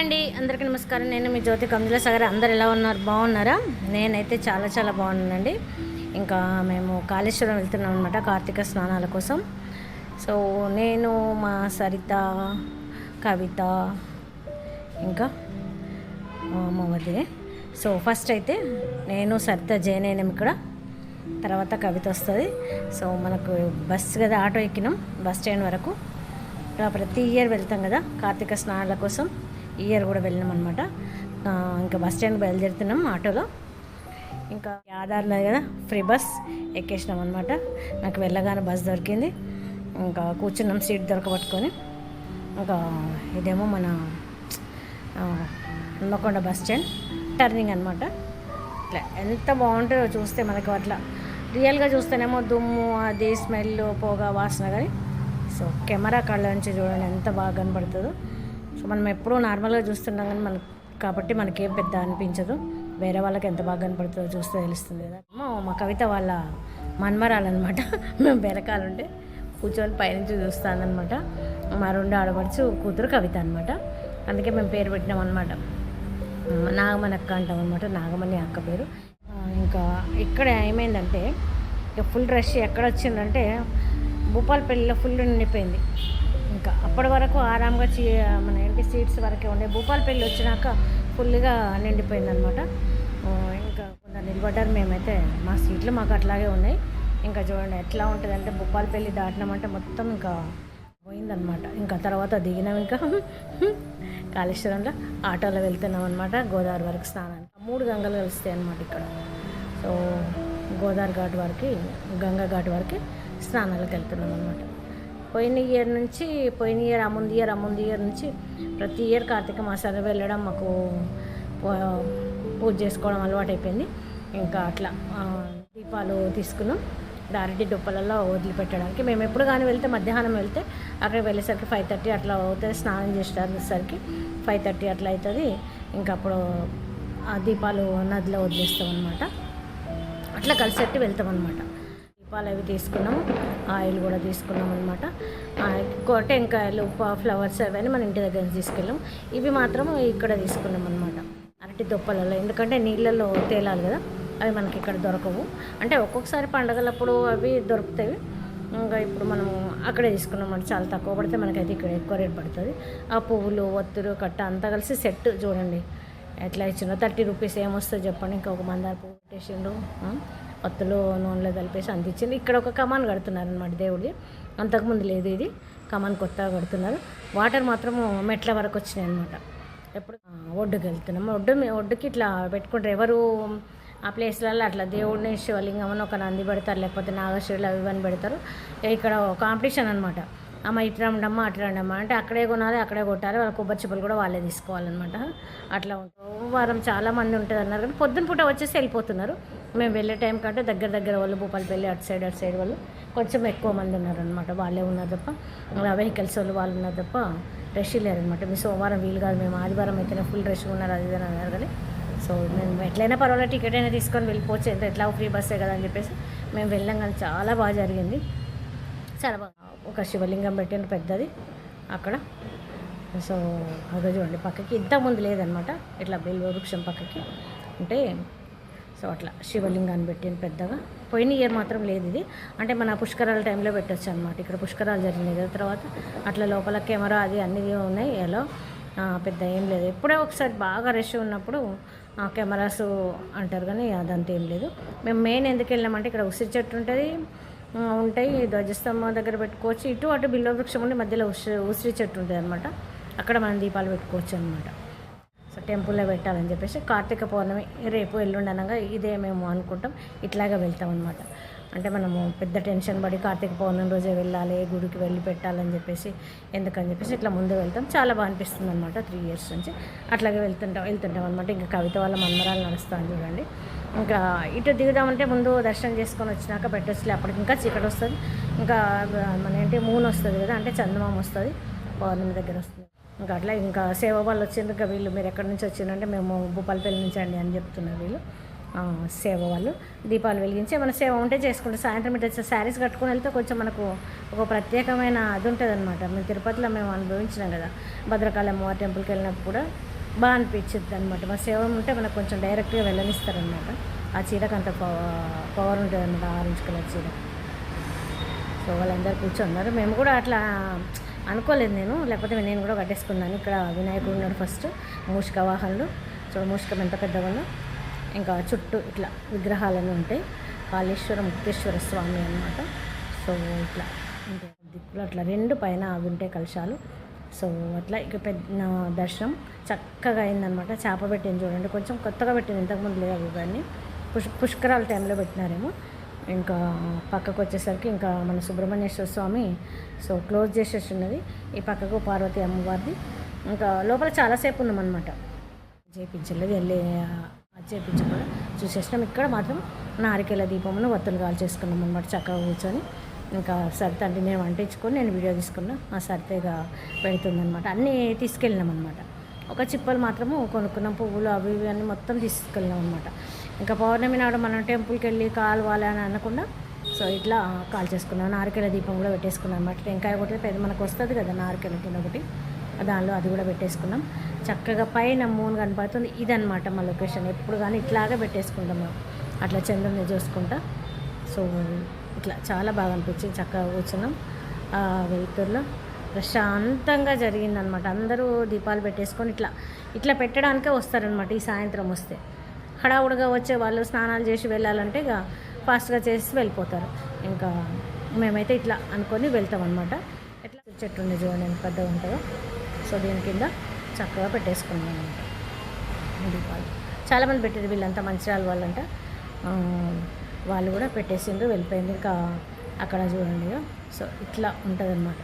అండి. అందరికీ నమస్కారం. నేను మీ జ్యోతి కమల సాగర్. అందరు ఎలా ఉన్నారు? బాగున్నారా? నేనైతే చాలా చాలా బాగున్నానండి. ఇంకా మేము కాళేశ్వరం వెళ్తున్నాం అనమాట కార్తీక స్నానాల కోసం. సో నేను మా సరిత కవిత ఇంకా మా వదిలే సో ఫస్ట్ అయితే నేను సరిత జయనేనం ఇక్కడ. తర్వాత కవిత వస్తుంది. సో మనకు బస్ కదా ఆటో ఎక్కినాం. బస్ స్టాండ్ వరకు. ప్రతి ఇయర్ వెళ్తాం కదా కార్తీక స్నానాల కోసం. ఇయర్ కూడా వెళ్ళినాం అనమాట ఇంకా బస్ స్టాండ్ బయలుదేరుతున్నాం ఆటోలో. ఇంకా ఆధార్ కదా ఫ్రీ బస్ ఎక్కేసినాం అనమాట నాకు వెళ్ళగానే బస్ దొరికింది. ఇంకా కూర్చున్నాం సీట్ దొరకబట్టుకొని. ఇంకా ఇదేమో మన హన్మకొండ బస్ స్టాండ్ టర్నింగ్ అనమాట ఇట్లా ఎంత బాగుంటుందో చూస్తే మనకు అట్లా. రియల్గా చూస్తేనేమో దుమ్ము అది స్మెల్ పొగ వాసన కానీ. సో కెమెరా కళ్ళ నుంచి చూడండి ఎంత బాగా కనబడుతుందో సో మనం ఎప్పుడూ నార్మల్గా చూస్తున్నాం కానీ మనకు కాబట్టి మనకేం పెద్ద అనిపించదు. వేరే వాళ్ళకి ఎంత బాగా కనపడుతుందో చూస్తే తెలుస్తుంది కదా. మా కవిత వాళ్ళ మన్మరాలన్నమాట. మేము వెనకాలంటే కూర్చొని పైనుంచి చూస్తానమాట మా రెండు ఆడపడుచు కూతురు కవిత అనమాట అందుకే మేము పేరు పెట్టినాం అనమాట నాగమణి అక్క అంటాం అనమాట నాగమణి అక్క పేరు. ఇంకా ఇక్కడ ఏమైందంటే ఇక ఫుల్ రష్ ఎక్కడ వచ్చిందంటే భూపాలపల్లిలో ఫుల్ నిండిపోయింది ఇంకా అప్పటి వరకు ఆరాంగా చీ మన ఏంటి సీట్స్ వరకే ఉండే. భూపాలపల్లి వచ్చినాక ఫుల్గా నిండిపోయింది అనమాట ఇంకా కొంత నిలబడ్డారు మేమైతే. మా సీట్లు మాకు అట్లాగే ఉన్నాయి. ఇంకా చూడండి ఎట్లా ఉంటుంది అంటే భూపాలపల్లి దాటినామంటే మొత్తం ఇంకా పోయిందనమాట ఇంకా తర్వాత దిగినాం ఇంకా. కాళేశ్వరంలో ఆటోలో వెళ్తున్నాం అనమాట గోదావరి వరకు స్నానానికి. మూడు గంగలు కలుస్తాయి అనమాట ఇక్కడ. సో గోదావరి ఘాట్ వరకు గంగా ఘాట్ వరకు స్నానాలకు వెళ్తున్నాం అనమాట పోయిన ఇయర్ నుంచి పోయిన ఇయర్ ఆ ముందు ఇయర్ ఆ ముందు ఇయర్ నుంచి ప్రతి ఇయర్ కార్తీక మాసాలు వెళ్ళడం మాకు పూజ చేసుకోవడం అలవాటు అయిపోయింది ఇంకా అట్లా దీపాలు తీసుకున్నాం. దారిటి దుప్పలలో వదిలిపెట్టడానికి మేము ఎప్పుడు కానీ వెళ్తే మధ్యాహ్నం వెళ్తే అక్కడికి వెళ్ళేసరికి ఫైవ్ థర్టీ అట్లా అవుతుంది. స్నానం చేసేసరికి ఫైవ్ థర్టీ అట్లా అవుతుంది ఇంకా అప్పుడు ఆ దీపాలు నదిలో వదిలేస్తాం అనమాట అట్లా కలిసేట్టు వెళ్తాం అనమాట దీపాలు అవి తీసుకున్నాము ఆయిల్ కూడా తీసుకున్నాం అనమాట టెంకాయలు ఫ్లవర్స్ అవన్నీ మన ఇంటి దగ్గర తీసుకెళ్ళాము తీసుకెళ్ళాం. ఇవి మాత్రం ఇక్కడ తీసుకున్నాం అనమాట అరటి దొప్పలలో ఎందుకంటే నీళ్ళల్లో తేలాలి కదా అవి మనకి ఇక్కడ దొరకవు. అంటే ఒక్కొక్కసారి పండగలప్పుడు అవి దొరుకుతాయి. ఇంకా ఇప్పుడు మనం అక్కడే తీసుకున్నాం అంటే చాలా తక్కువ పడితే మనకైతే ఇక్కడ ఎక్కువ రేట్ పడుతుంది. ఆ పువ్వులు ఒత్తులు కట్ట అంతా కలిసి సెట్ చూడండి. ఎట్లా ఇచ్చిందో థర్టీ రూపీస్ ఏమొస్తుందో చెప్పండి. ఇంకా ఒక మందార పువ్వు పెట్టేసిండు ఒత్తులు నూనెలో కలిపేసి అందించింది. ఇక్కడ ఒక కమాన్ కడుతున్నారు అనమాట దేవుడిది. అంతకుముందు లేదు ఇది. కమాన్ కొత్తగా కడుతున్నారు. వాటర్ మాత్రము మెట్ల వరకు వచ్చినాయి అనమాట ఎప్పుడు? ఒడ్డుకి వెళ్తున్నాం. ఒడ్డు ఒడ్డుకి ఇట్లా పెట్టుకుంటారు. ఎవరు ఆ ప్లేస్లలో అట్లా దేవుడిని శివలింగం అని ఒక నంది పెడతారు. లేకపోతే నాగశ్వరులు అవి ఇవన్నీ పెడతారు. ఇక్కడ కాంపిటీషన్ అనమాట అమ్మ ఇటు రండమ్మ అటు రండమ్మ అంటే అక్కడే కొనాలి అక్కడే కొట్టాలి. వాళ్ళ కొబ్బరి చెప్పులు కూడా వాళ్ళే తీసుకోవాలన్నమాట. అట్లా ఉంటారు. వారం చాలా మంది ఉంటుంది అన్నారు కానీ పొద్దున పూట వచ్చేసి వెళ్ళిపోతున్నారు. మేము వెళ్ళే టైం కంటే దగ్గర దగ్గర వాళ్ళు భూపాలపల్లి అటు సైడ్ అటు సైడ్ వాళ్ళు కొంచెం ఎక్కువ మంది ఉన్నారనమాట వాళ్ళే ఉన్నారు తప్ప వెహికల్స్ వాళ్ళు వాళ్ళు ఉన్నారు తప్ప రష్ లేరనమాట మీ సోమవారం వీలు కాదు మేము ఆదివారం అయితేనే ఫుల్ రష్ ఉన్నారు అది ఇది అన్నారు కానీ సో మేము ఎట్లయినా పర్వాలేదు టికెట్ అయినా తీసుకొని వెళ్ళిపోవచ్చు. ఎంత ఎట్లా ఫ్రీ బస్సే కదా అని చెప్పేసి మేము వెళ్ళాం కానీ చాలా బాగా జరిగింది. చాలా బాగా ఒక శివలింగం పెట్టిన పెద్దది అక్కడ. సో అదే చూడండి పక్కకి ఇంతకుముందు లేదనమాట ఇట్లా బిల్వ వృక్షం పక్కకి అంటే సో అట్లా శివలింగాన్ని పెట్టాను పెద్దగా. పోయిన ఇయర్ మాత్రం లేదు ఇది. అంటే మన పుష్కరాల టైంలో పెట్టచ్చు అనమాట ఇక్కడ పుష్కరాలు జరిగినాయి కదా తర్వాత అట్లా లోపల కెమెరా అది అన్నీ ఉన్నాయి. ఎలా? పెద్ద ఏం లేదు. ఎప్పుడో ఒకసారి బాగా రష్ ఉన్నప్పుడు కెమెరాస్ అంటారు కానీ అదంతా ఏం లేదు. మేము మెయిన్ ఎందుకు వెళ్ళామంటే ఇక్కడ ఉసిరి చెట్టు ఉంటుంది. ఉంటాయి. ధ్వజస్తంభం దగ్గర పెట్టుకోవచ్చు. ఇటు అటు బిల్వ వృక్షం ఉండి మధ్యలో ఉసిరి ఉసిరి చెట్టు ఉంటుంది అనమాట అక్కడ మనం దీపాలు పెట్టుకోవచ్చు అనమాట సో టెంపుల్లో పెట్టాలని చెప్పేసి కార్తీక పౌర్ణమి రేపు ఎల్లుండి అనగా ఇదే మేము అనుకుంటాం. ఇట్లాగే వెళ్తాం అనమాట అంటే మనము పెద్ద టెన్షన్ పడి కార్తీక పౌర్ణమి రోజే వెళ్ళాలి గుడికి వెళ్ళి పెట్టాలని చెప్పేసి ఎందుకని చెప్పేసి ఇట్లా ముందు వెళ్తాం. చాలా బాగా అనిపిస్తుంది అనమాట త్రీ ఇయర్స్ నుంచి. అట్లాగే వెళ్తుంటాం వెళ్తుంటాం అనమాట ఇంకా కవిత వాళ్ళ మన్మరాలు నడుస్తాను చూడండి. ఇంకా ఇటు దిగుదామంటే ముందు దర్శనం చేసుకొని వచ్చినాక పెట్టొచ్చులే. అప్పటికి ఇంకా చీకటి వస్తుంది. ఇంకా మన ఏంటి మూన్ వస్తుంది కదా అంటే చందమామ వస్తుంది. పౌర్ణమి దగ్గర వస్తుంది. ఇంకా అట్లా ఇంకా సేవ వాళ్ళు వచ్చిండ్రు. ఇంకా వీళ్ళు మీరు ఎక్కడి నుంచి వచ్చిందంటే మేము భూపాలపల్లి నుంచి అండి అని చెప్తున్నారు వీళ్ళు. సేవ వాళ్ళు. దీపాలు వెలిగించి ఏమైనా సేవ ఉంటే చేసుకుంటాం సాయంత్రం ఇట్లా శారీస్ కట్టుకొని వెళ్తే కొంచెం మనకు ఒక ప్రత్యేకమైన అది ఉంటుంది అనమాట మేము తిరుపతిలో మేము అనుభవించినాం కదా. భద్రకాళి అమ్మవారి టెంపుల్కి వెళ్ళినప్పుడు కూడా బాగా అనిపించింది అనమాట మా సేవ ఉంటే మనకు కొంచెం డైరెక్ట్గా వెళ్ళనిస్తారనమాట ఆ చీరకు అంత పవర్ ఉంటుంది అనమాట ఆరెంజ్ కలర్ చీర. సో వాళ్ళందరూ కూర్చున్నారు. మేము కూడా అట్లా అనుకోలేదు నేను. లేకపోతే నేను కూడా కట్టేసుకున్నాను ఇక్కడ వినాయకుడు ఉన్నాడు ఫస్ట్. మూషిక వాహనలు చూడ మూషికం ఎంత పెద్దవాళ్ళు ఇంకా చుట్టూ ఇట్లా విగ్రహాలన్నీ ఉంటాయి. కాళేశ్వర ముక్తేశ్వర స్వామి అన్నమాట. సో ఇట్లా ఉంటాయి దిక్కులు అట్లా రెండు పైన అవి ఉంటాయి కలశాలు. సో అట్లా ఇక పెద్ద దర్శనం చక్కగా అయిందనమాట చేప పెట్టింది చూడండి. కొంచెం కొత్తగా పెట్టింది. ఇంతకుముందు లేదు ఇవన్నీ. పుష్ పుష్కరాల టైంలో పెట్టినారేమో. ఇంకా పక్కకు వచ్చేసరికి ఇంకా మన సుబ్రహ్మణ్యేశ్వర స్వామి సో క్లోజ్ చేసేసి ఉన్నది. ఈ పక్కకు పార్వతి అమ్మవారిది. ఇంకా లోపల చాలాసేపు ఉన్నామన్నమాట. చేయించలేదు వెళ్ళి అది చేయించకుండా చూసేసినాం. ఇక్కడ మాత్రం నారికేల దీపమును వత్తులు కాల్ చేసుకున్నాం అనమాట చక్కగా కూర్చొని. ఇంకా సరిత అంటే నేను వంటించుకొని నేను వీడియో తీసుకున్నా ఆ సరితగా పెడుతుందనమాట అన్నీ తీసుకెళ్ళినాం అనమాట ఒక చిప్పలు మాత్రము కొనుక్కున్నాం పువ్వులు అవి ఇవి అన్నీ మొత్తం తీసుకెళ్ళినాం అనమాట ఇంకా పౌర్ణమి నాడు మనం టెంపుల్కి వెళ్ళి కాలువాలి అని అనకుండా సో ఇట్లా కాల్ చేసుకున్నాం. నారికెల దీపం కూడా పెట్టేసుకున్నాం అనమాట టెంకాయ ఒకటి పెద్ద మనకు వస్తుంది కదా నారికెల కింద ఒకటి. దానిలో అది కూడా పెట్టేసుకున్నాం. చక్కగా పైన మూన్ కనపడుతుంది. ఇదనమాట మా లొకేషన్. ఎప్పుడు కానీ ఇట్లాగే పెట్టేసుకుంటాం అట్లా చంద్రుని చూసుకుంటా. సో ఇట్లా చాలా బాగా అనిపించింది. చక్కగా కూర్చున్నాం. వెలుతురులో ప్రశాంతంగా జరిగిందనమాట అందరూ దీపాలు పెట్టేసుకొని ఇట్లా ఇట్లా పెట్టడానికే వస్తారనమాట ఈ సాయంత్రం వస్తే. హడావుడిగా వచ్చే వాళ్ళు స్నానాలు చేసి వెళ్ళాలంటే ఇక ఫాస్ట్గా చేసి వెళ్ళిపోతారు. ఇంకా మేమైతే ఇట్లా అనుకొని వెళ్తాం అనమాట ఎట్లా? చెట్టు ఉంది చూడండి ఎంత పెద్దగా ఉంటుందో. సో దీని కింద చక్కగా పెట్టేసుకున్నాం అనమాట దీపాలు. చాలామంది పెట్టారు వీళ్ళంతా మంచిర్యాల వాళ్ళంట. వాళ్ళు కూడా పెట్టేసిండ్రు వెళ్ళిపోయింది ఇంకా అక్కడ చూడండి సో ఇట్లా ఉంటుంది అనమాట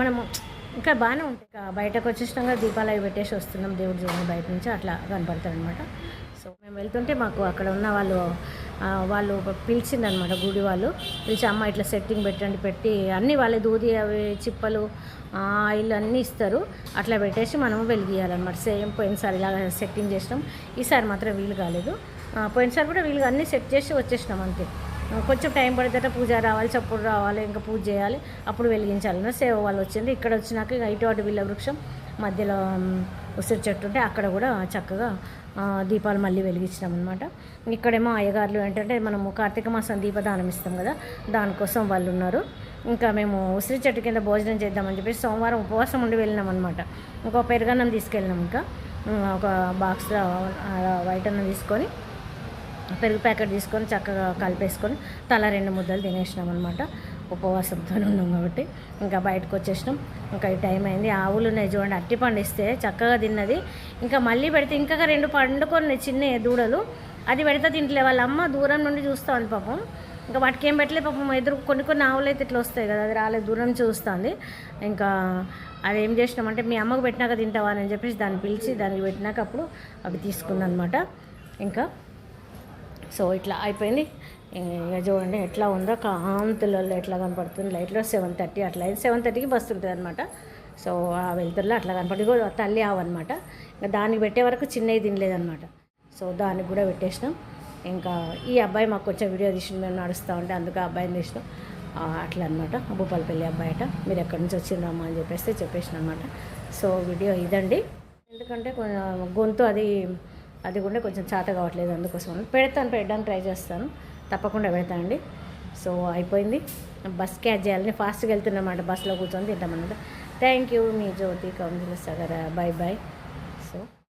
మనము ఇంకా బాగానే ఉంటుంది బయటకు వచ్చేసినాక దీపాలు అవి పెట్టేసి వస్తున్నాం. దేవుడు చూడండి బయట నుంచి అట్లా కనపడతాడు అనమాట సో మేము వెళ్తుంటే మాకు అక్కడ ఉన్న వాళ్ళు వాళ్ళు పిలిచిందనమాట గుడి వాళ్ళు. పిలిచి అమ్మ ఇట్లా సెట్టింగ్ పెట్టండి పెట్టి అన్నీ వాళ్ళే దూది అవి చిప్పలు ఆయిల్ అన్నీ ఇస్తారు. అట్లా పెట్టేసి మనము వెలిగియాలన్నమాట సేమ్ పోయినసారి ఇలా సెట్టింగ్ చేసినాం. ఈసారి మాత్రం వీలు కాలేదు. పోయినసారి కూడా వీలుగా అన్నీ సెట్ చేసి వచ్చేసినాం అంతే. కొంచెం టైం పడితే పూజ రావాలి చప్పుడు రావాలి ఇంకా పూజ చేయాలి. అప్పుడు వెలిగించాలన్న సేవ వాళ్ళు వచ్చింది. ఇక్కడ వచ్చినాక ఇటు అటు వీళ్ళ వృక్షం మధ్యలో ఉసిరి చెట్టు ఉంటే అక్కడ కూడా చక్కగా దీపాలు మళ్ళీ వెలిగించినాం అనమాట ఇక్కడేమో అయ్యగారులు ఏంటంటే మనము కార్తీక మాసం దీపదానం ఇస్తాం కదా దానికోసం వాళ్ళు ఉన్నారు ఇంకా మేము ఉసిరి చెట్టు కింద భోజనం చేద్దామని చెప్పేసి సోమవారం ఉపవాసం ఉండి వెళ్ళినాం అనమాట ఇంకో పెరుగన్నం తీసుకెళ్ళినాం ఇంకా. ఒక బాక్స్లో వైట్ అన్నం తీసుకొని పెరుగు ప్యాకెట్ తీసుకొని చక్కగా కలిపేసుకొని తల రెండు ముద్దలు తినేసినాం అనమాట ఉపవాసంతో ఉన్నాం కాబట్టి ఇంకా బయటకు వచ్చేసినాం. ఇంకా ఈ టైం అయింది. ఆవులు ఉన్నాయి చూడండి అట్టి పండిస్తే చక్కగా తిన్నది. ఇంకా మళ్ళీ పెడితే ఇంకా రెండు పండుకొని చిన్న దూడలు. అది పెడితే తింటలే. వాళ్ళ అమ్మ దూరం నుండి చూస్తుంది పాపం. ఇంకా వాటికి ఏం పెట్టలేదు పాపం ఎదురు కొన్ని కొన్ని ఆవులు అయితే ఇట్లా వస్తాయి కదా అది రాలేదు. దూరం చూస్తుంది. ఇంకా అది ఏం చేసినామంటే మీ అమ్మకు పెట్టినాక తింటావా అని చెప్పేసి దాన్ని పిలిచి దానికి పెట్టినాక అప్పుడు అవి తీసుకుందనమాట ఇంకా సో ఇట్లా అయిపోయింది. ఇక చూడండి ఎట్లా ఉందో కాంతులలో ఎట్లా కనపడుతుంది. లైట్లో సెవెన్ థర్టీ అట్లా అయింది. సెవెన్ థర్టీకి బస్సు ఉంటుంది అనమాట సో ఆ వెళ్తుర్లో అట్లా కనపడి తల్లి ఆవన్నమాట అనమాట ఇంకా దానికి పెట్టే వరకు చిన్నవి తినలేదన్నమాట సో దానికి కూడా పెట్టేసినాం. ఇంకా ఈ అబ్బాయి మాకు కొంచెం వీడియో తీసి మేము నడుస్తూ ఉంటే అందుకు ఆ అబ్బాయిని తీసినాం. అట్లా అనమాట భూపాలపల్లి అబ్బాయి అట. మీరు ఎక్కడి నుంచి వచ్చిండ్రమ్మా అని చెప్పేస్తే చెప్పేసిన అనమాట సో వీడియో ఇదండి. ఎందుకంటే కొంచెం గొంతు అది అది కూడా కొంచెం చేత కావట్లేదు అందుకోసం పెడతాను పెట్టడానికి ట్రై చేస్తాను. తప్పకుండా పెడతానండి సో అయిపోయింది. బస్ క్యాచ్ చేయాలని ఫాస్ట్గా వెళ్తున్నమాట. బస్సులో కూర్చొని తింటామన్నమాట. థ్యాంక్ యూ మీ జ్యోతి కౌన్సిలర్ సగర. Bye bye